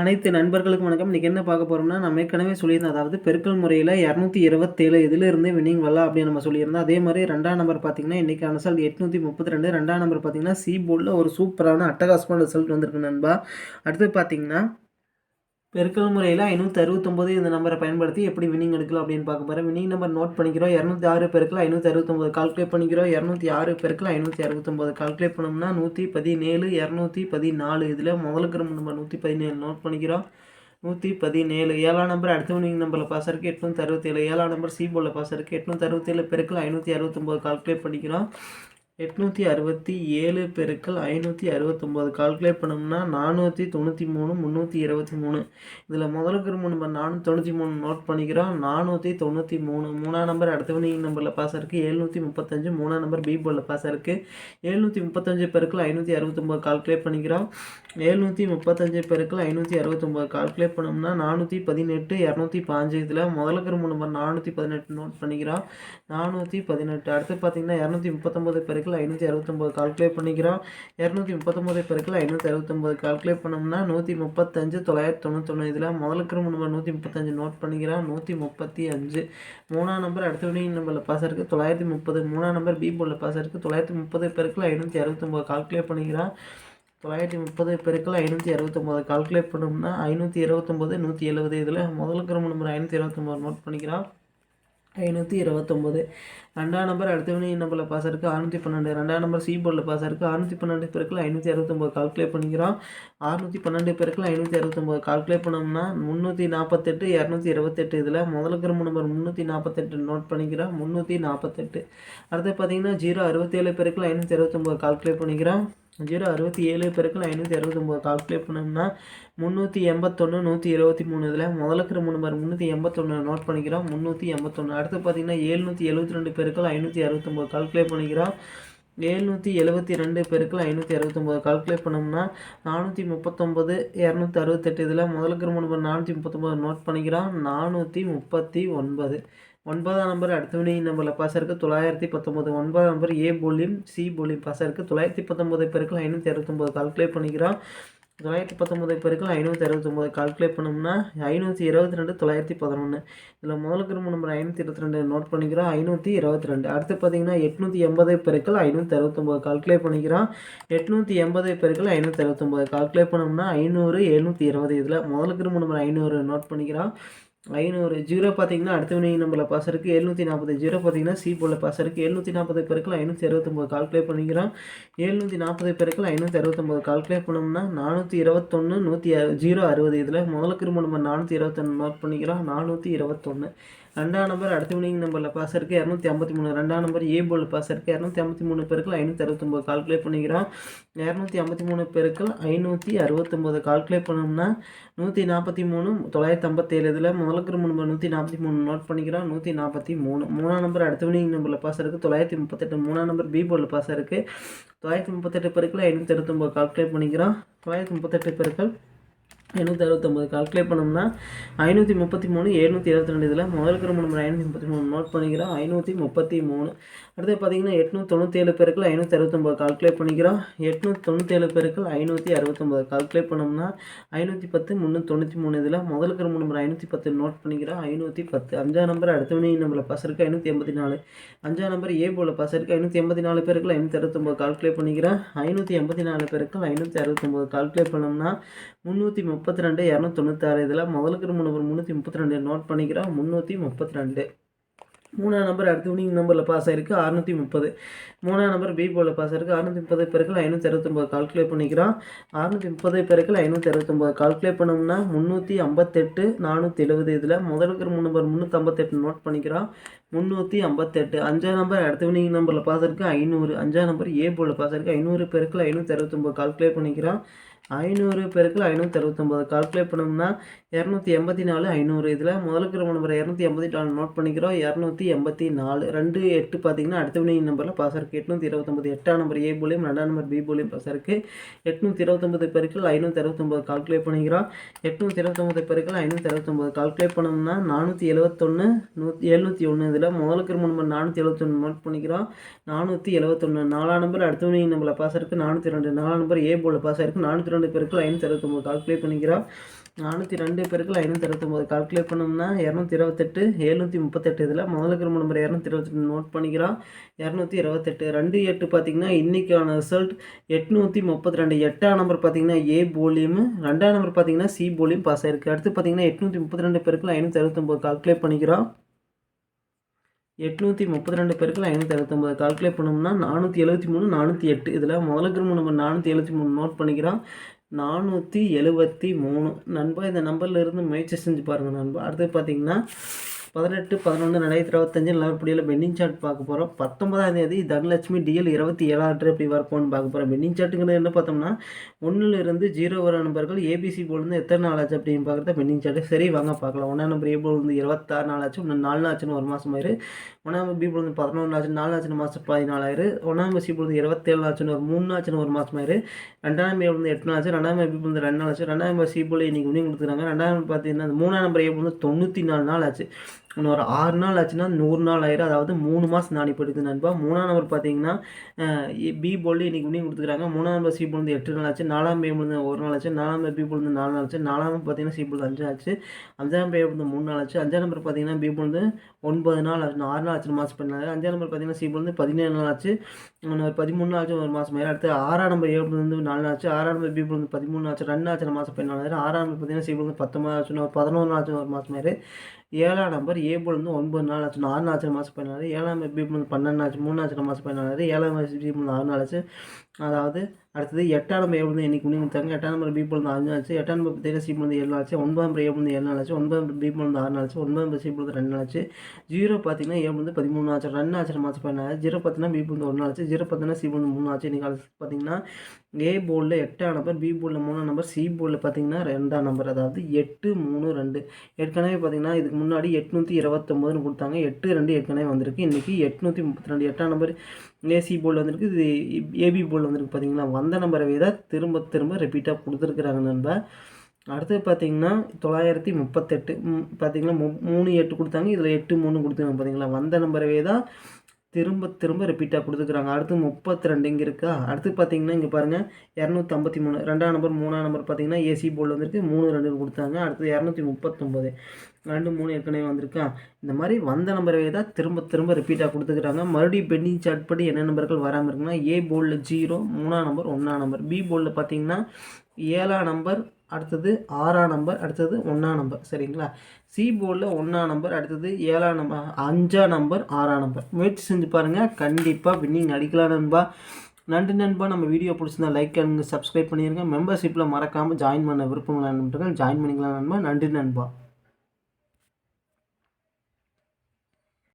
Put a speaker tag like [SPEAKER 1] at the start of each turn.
[SPEAKER 1] அனைத்து நண்பர்களுக்கும் வணக்கம். இன்றைக்கி என்ன பார்க்க போகிறோம்னா நம்ம ஏற்கனவே சொல்லியிருந்தோம் அதாவது பெருக்கல் முறையில் இரநூத்தி இருபத்தேழு இதிலிருந்து வின்னிங் வரலாம் அப்படின்னு நம்ம சொல்லியிருந்தோம். அதே மாதிரி ரெண்டாம் நம்பர் பார்த்தீங்கன்னா இன்றைக்கி ரிசல்ட் எட்நூற்றி முப்பத்தி ரெண்டு. ரெண்டாம் நம்பர் பார்த்தீங்கன்னா சி போர்டில் ஒரு சூப்பரான அட்டகாசமான ரிசல்ட் வந்திருக்கு நண்பா. அடுத்து பார்த்தீங்கன்னா பெருக்கல் முறையில் ஐநூற்றி அறுபத்தொம்போது இந்த நம்பரை பயன்படுத்தி எப்படி வின்னிங் எடுக்கலாம் அப்படின்னு பார்க்க போகிறேன் வின்னிங் நம்பர் நோட் பண்ணிக்கிறோம். இரநூத்தி ஆறு பெருக்கில் ஐநூற்றி அறுபத்தொம்போது கால்குலேட் பண்ணிக்கிறோம். இரநூத்தி ஆறு பெருக்கில் ஐநூற்றி அறுபத்தொம்போது கால்குலேட் பண்ணோம்னா நூற்றி பதினேழு இரநூத்தி பதினாலு இதில் முதலுக்கு நம்பர் நூற்றி பதினேழு நோட் பண்ணிக்கிறோம். நூற்றி பதினேழு ஏழாம் நம்பர் அடுத்த வினிங் நம்பரில் பாஸ் இருக்குது எட்நூற்றி அறுபத்தேழு ஏழாம் நம்பர் சி போர்டில் பாஸ் இருக்குது எட்நூற்றி அறுபத்தேழு பெருக்கில் ஐநூற்றி அறுபத்தொம்போது கால்குலேட் பண்ணிக்கிறோம். எட்நூற்றி அறுபத்தி ஏழு பெருக்கள் ஐநூற்றி அறுபத்தொம்போது. கால்குலேட் பண்ணோம்னா நானூற்றி தொண்ணூற்றி மூணு முந்நூற்றி இருபத்தி மூணு. இதில் முதலுக்கு நம்ம நானூற்றி தொண்ணூற்றி மூணு நோட் பண்ணிக்கிறோம். நானூற்றி தொண்ணூற்றி மூணு. மூணாம் நம்பர் அடுத்த வினிங் நம்பரில் பாஸ் இருக்குது எழுநூற்றி முப்பத்தஞ்சு. மூணாம் நம்பர் பி போர்டில் பாஸ் இருக்குது எழுநூற்றி முப்பத்தஞ்சு பெருக்கள் ஐநூற்றி அறுபத்தொம்போது. கால்குலேட் பண்ணிக்கிறோம். எழுநூற்றி முப்பத்தஞ்சு பெருக்கள் ஐநூற்றி அறுபத்தொம்போது. கால்குலேட் பண்ணோம்னா நானூற்றி பதினெட்டு இரநூத்தி பாஞ்சு இதில் முதலுக்கு நம்பர் நானூற்றி பதினெட்டு நோட் பண்ணிக்கிறோம். நானூற்றி பதினெட்டு. அடுத்து பார்த்தீங்கன்னா இரநூத்தி முப்பத்தொம்போது பெருக்கு பெருக்கில் ஐநூற்றி அறுபத்தொம்போது கால்குலேட் பண்ணிக்கிறோம். இரநூத்தி முப்பத்தொம்போது பெருக்கில் ஐநூற்றி அறுபத்தொம்போது கால்குலேட் பண்ணோம்னா நூற்றி முப்பத்தஞ்சு தொள்ளாயிரத்தி தொண்ணூத்தொன்று இதில் முதலுக்கு நம்பர் நூற்றி முப்பத்தஞ்சு நோட் பண்ணிக்கிறோம். நூற்றி முப்பத்தி அஞ்சு. மூணாம் நம்பர் அடுத்த வினிங் நம்பரில் பாஸ் இருக்குது தொள்ளாயிரத்தி முப்பது. மூணாம் நம்பர் பி போர்டில் பாஸ் இருக்குது தொள்ளாயிரத்தி முப்பது பெருக்கில் ஐநூற்றி அறுபத்தொம்போது கால்குலேட் பண்ணிக்கிறோம். தொள்ளாயிரத்தி முப்பது பெருக்கில் ஐநூற்றி அறுபத்தொம்போது கால்குலேட் பண்ணோம்னா ஐநூற்றி இருபத்தொம்போது நூற்றி எழுபது இதில் முதலுக்கு நம்பர் ஐநூற்றி இருபத்தொம்போது நோட் பண்ணிக்கிறோம். ஐநூற்றி இருபத்தொம்போது. ரெண்டாம் நம்பர் அடுத்த வினை நம்பரில் பாஸ் இருக்குது அறுநூற்றி பன்னெண்டு. ரெண்டாம் நம்பர் சி போர்டில் பாஸ் இருக்குது அறுநூற்றி பன்னெண்டு பேருக்கில் ஐநூற்றி அறுபத்தொம்போது கால்குலேட் பண்ணிக்கிறோம். அறுநூற்றி பன்னெண்டு பேருக்கில் ஐநூற்றி அறுபத்தொம்போது கால்குலேட் பண்ணோம்னா முந்நூற்றி நாற்பத்தெட்டு இரநூத்தி இருபத்தெட்டு இதில் முதல் கிரம நம்பர் முந்நூற்றி நாற்பத்தெட்டு நோட் பண்ணிக்கிறோம். முந்நூற்றி நாற்பத்தெட்டு அடுத்து பார்த்தீங்கன்னா ஜீரோ அறுபத்தேழு பேருக்கில் ஐநூற்றி அறுபத்தொம்போது கால்குலேட் பண்ணிக்கிறோம். ஜீரோ அறுபத்தி ஏழு பெருக்கள் ஐநூற்றி அறுபத்தொம்போது கால்குலேட் பண்ணோம்னா முந்நூற்றி எண்பத்தொன்று நூற்றி இருபத்தி மூணு. இதில் முதலுக்கு மூணு நம்பர் முந்நூற்றி எண்பத்தொன்று நோட் பண்ணிக்கிறோம். முந்நூற்றி எண்பத்தொன்று அடுத்து பார்த்தீங்கன்னா ஏழ்நூற்றி எழுபத்தி ரெண்டு பெருக்கள் ஐநூற்றி அறுபத்தொம்போது கால்குலேட் பண்ணிக்கிறோம். ஏழ்நூற்றி எழுபத்தி ரெண்டு பெருக்கள் ஐநூற்றி அறுபத்தொம்போது கால்குலேட் பண்ணோம்னா நானூற்றி முப்பத்தொம்பது இரநூத்தி அறுபத்தெட்டு. இதில் முதலுக்கு மூணு நம்பர் நானூற்றி முப்பத்தொம்போது நோட் பண்ணிக்கிறோம். நானூற்றி முப்பத்தி ஒன்பது. ஒன்பதாம் நம்பர் அடுத்த வினை நம்பரில் பாஸ் இருக்குது தொள்ளாயிரத்தி பத்தொம்பது ஒன்பதாம் நம்பர் ஏ போலியும் சி போலியும் பாஸ் இருக்குது தொள்ளாயிரத்தி பத்தொம்பது பேருக்கு ஐநூற்றி அறுபத்தொம்போது கால்குலேட் பண்ணிக்கிறோம். தொள்ளாயிரத்தி பத்தொம்பது பேருக்கு ஐநூற்றி அறுபத்தொம்போது கால்குலேட் பண்ணோம்னா ஐநூற்றி இருபத்தி ரெண்டு தொள்ளாயிரத்தி பதினொன்று இதில் முதல் குடும்ப நம்பர் ஐநூற்றி இருபத்தி ரெண்டு நோட் பண்ணிக்கிறோம். ஐநூற்றி இருபத்தி ரெண்டு அடுத்து பார்த்தீங்கன்னா எட்நூற்றி எண்பது பேருக்கு ஐநூற்றி அறுபத்தொம்போது கால்குலேட் பண்ணிக்கிறோம். எட்நூற்றி எண்பது பேருக்கு ஐநூற்றி அறுபத்தொம்போது கால்குலேட் பண்ணோம்னா ஐநூறு எழுநூற்றி இருபது. இதில் முதல் குடும்ப நம்பர் ஐநூறு நோட் பண்ணிக்கிறோம். ஐநூறு ஜீரோ பார்த்தீங்கன்னா அடுத்த வினை நம்பரில் பாஸ் இருக்குது எழுநூற்றி நாற்பது. ஜீரோ பார்த்தீங்கன்னா சி போல பாஸ் இருக்குது எழுநூற்றி நாற்பது பேருக்குள்ள ஐநூற்றி அறுபத்தொம்போது கால்குலேட் பண்ணிக்கிறோம். எழுநூற்றி நாற்பது பேருக்குள்ள ஐநூற்றி அறுபத்தொம்போது கால்குலேட் பண்ணோம்னா நானூற்றி இருபத்தொன்று நூற்றி ஜீரோ அறுபது. இதில் முதல்ல திரும்ப நம்ம நானூற்றி இருபத்தொன்று நோட் பண்ணிக்கிறோம். நானூற்றி இருபத்தொன்று ரெண்டாம் நம்பர் அடுத்த வினிங் நம்பரில் பாஸ் இருக்குது இரநூத்தி ஐம்பத்தி மூணு. ரெண்டாம் நம்பர் ஏ போல் பாஸ் இருக்குது இரநூத்தி ஐம்பத்தி மூணு பேருக்கு ஐநூற்றி அறுபத்தொம்போது. கால்குலேட் பண்ணிக்கிறோம். இரநூத்தி ஐம்பத்தி மூணு பேருக்கு ஐநூற்றி அறுபத்தொம்போது. கால்குலேட் பண்ணோம்னா நூற்றி நாற்பத்தி மூணு தொள்ளாயிரத்தி ஐம்பத்தேழு இதில் முதலுக்கு நம்பர் நூற்றி நாற்பத்தி மூணு நோட் பண்ணிக்கிறோம். நூற்றி நாற்பத்தி மூணு. மூணாம் நம்பர் அடுத்த வினிங் நம்பரில் பாஸ் இருக்குது தொள்ளாயிரத்தி முப்பத்தெட்டு. மூணாம் நம்பர் பி போல் பாஸ் இருக்குது தொள்ளாயிரத்தி முப்பத்தெட்டு பேருக்கள் ஐநூற்றி அறுபத்தொம்போது. கால்குலேட் பண்ணிக்கிறோம். தொள்ளாயிரத்தி முப்பத்தெட்டு பேருக்கள் எழுநூற்றி அறுபத்தொம்பது கால்குலேட் பண்ணோம்னா ஐநூற்றி முப்பத்தி மூணு எழுநூற்றி இருபத்தி ரெண்டு இதில் முதல் கிரம நம்பர் ஐநூற்றி முப்பத்தி மூணு. நோட் பண்ணிக்கிறோம் ஐநூற்றி முப்பத்தி மூணு. அடுத்து பார்த்தீங்கன்னா எட்நூற்றி தொண்ணூற்றி ஏழு பேருக்கு ஐநூற்றி அறுபத்தொம்பது கால்குலேட் பண்ணிக்கிறோம். எட்நூற்றி தொண்ணூற்றி ஏழு பேருக்கு ஐநூற்றி அறுபத்தொம்பது கால்குலேட் பண்ணோம்னா ஐநூற்றி பத்து முந்நூற்றி தொண்ணூற்றி மூணு இதில் முதல் கிரம நம்பர் ஐநூற்றி பத்து நோட் பண்ணிக்கிறோம். ஐநூற்றி பத்து அஞ்சாம் நம்பர் அடுத்த வினை நம்பரில் பாஸ் இருக்குது ஐநூற்றி எண்பத்தி நாலு அஞ்சாம் நம்பர் ஏ போல் பாஸ் இருக்குது ஐநூற்றி எண்பத்தி நாலு பேருக்கு ஐநூற்றி அறுபத்தொம்பது கால்குலேட் பண்ணிக்கிறேன் ஐநூற்றி எண்பத்தி நாலு பேருக்கு ஐநூற்றி அறுபத்தொம்பது கால்குலேட் பண்ணோம்னா முந்நூற்றி முப்பத்தி ரெண்டு இரநூத்தி தொண்ணூத்தாறு இதில் முதலுக்கு நம்பர் முந்நூற்றி முப்பத்தி ரெண்டு நோட் பண்ணிக்கிறோம். முந்நூற்றி முப்பத்தி ரெண்டு மூணாம் நம்பர் அடுத்த வினிங் நம்பரில் பாஸ் ஆயிருக்கு. அறுநூற்றி முப்பது. மூணாம் நம்பர் பி போர்டில் பாஸ் ஆயிருக்கு. அறுநூற்றி முப்பது பேருக்கு ஐநூற்றி அறுபத்தொம்பது கால்குலேட் பண்ணிக்கிறோம் அறுநூற்றி முப்பது பேருக்கு ஐநூற்றி அறுபத்தொம்பது கால்குலேட் பண்ணோம்னா முந்நூற்றி ஐம்பத்தெட்டு நானூற்றி எழுபது இதில் முதலுக்கு மூணு நம்பர் முந்நூற்றி ஐம்பத்தெட்டு நோட் பண்ணிக்கிறோம் முந்நூற்றி ஐம்பத்தெட்டு. அஞ்சாம் நம்பர் அடுத்த வினிங் நம்பரில் பாஸ் இருக்குது ஐநூறு. அஞ்சாம் நம்பர் ஏ போர்டில் பாஸ் இருக்குது ஐநூறு பேருக்கு ஐநூற்றி அறுபத்தொம்பது கால்குலேட் பண்ணிக்கிறோம் ஐநூறு பெருக்கள் ஐநூற்றி அறுபத்தொம்போது கால்குலேட் பண்ணோம்னா இரநூத்தி எண்பத்தி நாலு ஐநூறு. இதில் முதலுக்கு ரொம்ப நம்பர் இரநூத்தி எண்பத்தி நாலு நோட் பண்ணிக்கிறோம். இரநூத்தி எண்பத்தி நாலு ரெண்டு எட்டு பார்த்தீங்கன்னா அடுத்த வினை நம்பரில் பாஸ் இருக்குது எட்நூற்றி இருபத்தொம்பது எட்டாம் நம்பர் ஏ போலியும் ரெண்டாம் நம்பர் பி போலியும் பாஸ் இருக்குது எட்நூற்றி இருபத்தொம்பது பெருக்கள் ஐநூற்றி அறுபத்தொம்பது கால்குலேட் பண்ணிக்கிறோம். எட்நூற்றி இருபத்தொம்பது பெருக்கள் ஐநூற்றி அறுபத்தொம்பது கால்குலேட் பண்ணோம்னா நானூற்றி எழுபத்தொன்று நூற்றி எழுநூற்றி ஒன்று இதில் முதலுக்கு ரொம்ப நம்பர் நானூற்றி எழுபத்தொன்று நோட் பண்ணிக்கிறோம். நானூற்றி எழுபத்தொன்று நாலாம் நம்பர் அடுத்த வினை நம்பரில் பாஸ் இருக்குது நானூற்றி ரெண்டு நாலாம் நம்பர் ஏ போலில் பாஸ் இருக்குது நானூற்றி ரெண்டு பேருக்கு ஐநூற்றி அறுபத்தொம்போது கால்குலேட் பண்ணிக்கிறோம். நானூற்றி ரெண்டு பேருக்கு ஐநூற்றி அறுபத்தொம்போது கால்குலேட் பண்ணோம்னா இரநூத்தி இருபத்தெட்டு எழுநூற்றி முப்பத்தெட்டு இதில் முதல்ல கிரம நம்பர் இரநூத்தி இருபத்தெட்டு நோட் பண்ணிக்கிறோம். இரநூத்தி இருபத்தெட்டு. ரெண்டு எட்டு பார்த்தீங்கன்னா இன்றைக்கான ரிசல்ட் எட்நூற்றி முப்பத்தி ரெண்டு எட்டாம் நம்பர் பார்த்தீங்கன்னா ஏ போலியும் ரெண்டாம் நம்பர் பார்த்தீங்கன்னா சி போலியும் பாஸ் ஆயிருக்கு. அடுத்து பார்த்தீங்கன்னா எட்நூற்றி முப்பத்தி ரெண்டு பேருக்கு ஐநூற்றி அறுபத்தொம்போது கால்குலேட் பண்ணிக்கிறோம். எட்நூற்றி முப்பத்தி ரெண்டு பேருக்கு ஐநூற்றி அறுபத்தொம்பது கால்குலேட் பண்ணோம்னா நானூற்றி எழுபத்தி மூணு நானூற்றி எட்டு. இதில் முதல்ல கிரம நம்பர் நானூற்றி எழுபத்தி மூணு நோட் பண்ணிக்கிறோம். நானூற்றி எழுபத்தி மூணு. நண்பா இந்த நம்பரில் இருந்து முயற்சி செஞ்சு பாருங்கள் நண்பா. அடுத்து பார்த்தீங்கன்னா பதினெட்டு பதினொன்று ரெண்டாயிரத்தி இருபத்தஞ்சு நிலவரப்படியில் பெண்டிங் சார்ட் பார்க்க போகிறோம் பத்தொன்பதாம் தேதி தனலட்சுமி டிஎல் இருபத்தி ஏழாவது எப்படி வரப்போன்னு பார்க்க போகிறோம் பெண்டிங் சார்ட்டுங்கிறது என்ன பார்த்தோம்னா ஒன்றுலேருந்து ஜீரோ வர நம்பர்கள் ஏபிசி போலேருந்து எத்தனை நாள் ஆச்சு அப்படின்னு பார்க்குறது பெண்டிங் சார்ட்டு. சரி வாங்க பார்க்கலாம். ஒன்றாம் நம்பர் ஏ போலேருந்து இருபத்தாறு நாள் ஆச்சு. ஒன்று நாலு ஆச்சுன்னு ஒரு மாதம் ஆயிரு. ஒன்றாம் பி போலேருந்து பதினொன்று ஆச்சு நாலு ஆச்சுன்னு மாதம் பதினாலாயிரு ஒன்றாம் சி போலேருந்து இருபத்தேழு ஆச்சுன்னு ஒரு மூணு ஆச்சுன்னு ஒரு மாதம் ஆயிரு. ரெண்டாம் ஏ ஏ எட்டு நாள் ஆச்சு. ரெண்டாம் பி போலேருந்து ரெண்டு நாள் ஆச்சு. ரெண்டாம் சி போல இன்னைக்கு முடிவு கொடுத்துருக்காங்க. ரெண்டாம் பார்த்தீங்கன்னா மூணாம் நம்பர் ஏ போலேருந்து தொண்ணூற்றி நாலு நாள் ஆச்சு. இன்னும் ஒரு ஆறு நாள் ஆச்சுன்னா நூறு நாள் ஆயிரும் அதாவது மூணு மாதம் நாடி போயிடுது நண்பா மூணாம் நம்பர் பார்த்தீங்கன்னா பி போல்டு இன்றைக்கி முடியும் கொடுத்துருக்காங்க மூணாம் நம்பர் சி போல்டு எட்டு நாள் ஆச்சு நாலாம் பே முடிந்து ஒரு நாள் ஆச்சு நாலாம் நம்பர் பி போல்டு நாலு நாள் ஆச்சு நாலாம் நம்பர் பார்த்தீங்கன்னா சி போல்டு அஞ்சு ஆச்சு அஞ்சாம் பே வந்து மூணு நாள் ஆச்சு அஞ்சாம் நம்பர் பார்த்தீங்கன்னா பி போல்டு ஒன்பது நாள் ஆச்சு ஆறு நாள் ஆச்சு மாதம் பண்ணாங்க அஞ்சாம் நம்பர் பார்த்தீங்கன்னா சி போல்டு பதினேழு நாள் ஆச்சு ஒரு பதிமூணு நாள் ஆச்சு ஒரு மாதம் ஆயிரம் அடுத்து ஆறாம் நம்பர் ஏழு வந்து நாலு நாள் ஆச்சு ஆறாம் நம்பர் பி போல்டு பதிமூணு ஆச்சு ரெண்டு ஆச்சு மாதம் பதினாலு ஆறாம் நம்பர் பார்த்தீங்கன்னா சி போல்டு பத்தொம்பது ஆச்சு ஒரு பதினொன்று நாள் ஆச்சு ஒரு மாதம் மேலே ஏழாம் நம்பர் ஏ வந்து ஒன்பது நாள் ஆச்சு. ஆறு நாள் ஆச்சு மாதம் பதினாலு. ஏழாம் பி பன்னெண்டு ஆச்சு. மூணு ஆச்சு மாதம் பதினாலு. ஏழாம் பி வந்து ஆறு நாள் ஆச்சு. அதாவது அடுத்தது எட்டாம் நம்பர் ஏழு வந்து இன்னைக்கு முடிவு கொடுத்தாங்க எட்டாம் நம்பர் பி வந்து அஞ்சு ஆச்சு எட்டாம் நம்பர் பார்த்தீங்கன்னா சி வந்து ஏழு ஆச்சு ஒன்பதாம் நம்பர் ஏழு வந்து ஏழு நாள் ஆச்சு ஒன்பதாம் நம்பர் பி வந்து ஆறு நாள் ஆச்சு ஒன்பதாம் நம்பர் சி வந்து ரெண்டு நாள் ஆச்சு ஜீரோ பார்த்தீங்கன்னா ஏழு வந்து பதிமூணு ஆச்சு ரெண்டு ஆச்சு மாதம் பதினாலு ஜீரோ பார்த்தீங்கன்னா பி வந்து ஒரு நாள் ஆச்சு ஜீரோ பார்த்தீங்கன்னா சி வந்து மூணு ஆச்சு இன்றைக்கி பார்த்தீங்கன்னா ஏ போர்டில் எட்டாம் நம்பர் பி போர்டில் மூணாம் நம்பர் சி போர்டில் பார்த்தீங்கன்னா ரெண்டாம் நம்பர் அதாவது எட்டு மூணு ரெண்டு ஏற்கனவே பார்த்தீங்கன்னா இதுக்கு முன்னாடி எட்நூற்றி இருபத்தொம்போதுன்னு கொடுத்தாங்க எட்டு ரெண்டு ஏற்கனவே வந்திருக்கு இன்றைக்கி எட்நூற்றி முப்பத்தி ரெண்டு எட்டாம் நம்பர் ஏசி போல் வந்திருக்கு. இது ஏபி போர்டில் வந்திருக்கு பார்த்தீங்கன்னா வந்த நம்பரவே தான் திரும்ப திரும்ப ரிப்பீட்டாக கொடுத்துருக்குறாங்க நண்பா. அடுத்தது பார்த்தீங்கன்னா தொள்ளாயிரத்தி முப்பத்தெட்டு பார்த்தீங்கன்னா மூணு எட்டு கொடுத்தாங்க. இதில் எட்டு மூணு கொடுத்தாங்க பார்த்தீங்களா வந்த நம்பரவே தான் திரும்ப திரும்ப ரிப்பீட்டாக கொடுத்துக்கிறாங்க. அடுத்து முப்பத்தி ரெண்டு இங்கே இருக்கா? அடுத்து பார்த்தீங்கன்னா இங்கே பாருங்கள் இரநூத்தி ஐம்பத்தி மூணு ரெண்டாம் நம்பர் மூணாம் நம்பர் பார்த்தீங்கன்னா ஏசி போர்டில் வந்திருக்கு. மூணு ரெண்டு கொடுத்தாங்க. அடுத்து இரநூத்தி முப்பத்தொம்போது ரெண்டு மூணு ஏற்கனவே வந்திருக்கா? இந்த மாதிரி வந்த நம்பரவே தான் திரும்ப திரும்ப ரிப்பீட்டாக கொடுத்துக்கிறாங்க. மறுபடியும் பெண்டிங் சார்ட் படி என்ன நம்பர்கள் வராமல் இருக்குன்னா ஏ போர்டில் ஜீரோ மூணாம் நம்பர் ஒன்றாம் நம்பர் பி போர்டில் பார்த்தீங்கன்னா ஏழாம் நம்பர் அடுத்தது ஆறாம் நம்பர் அடுத்தது ஒன்றாம் நம்பர் சரிங்களா? சி போர்டில் ஒன்றாம் நம்பர் அடுத்தது ஏழாம் நம்பர் அஞ்சாம் நம்பர் ஆறாம் நம்பர் முயற்சி செஞ்சு பாருங்கள் கண்டிப்பாக வின்னிங் அடிக்கலாம் நண்பா. நன்றி நண்பா. நம்ம வீடியோ பிடிச்சிருந்தா லைக் அண்ட் சப்ஸ்கிரைப் பண்ணிடுங்க மெம்பர்ஷிப்பில் மறக்காமல் ஜாயின் பண்ண விருப்பம் நண்பர்கள் ஜாயின் பண்ணிக்கலாம் நண்பா. நன்றி நண்பா.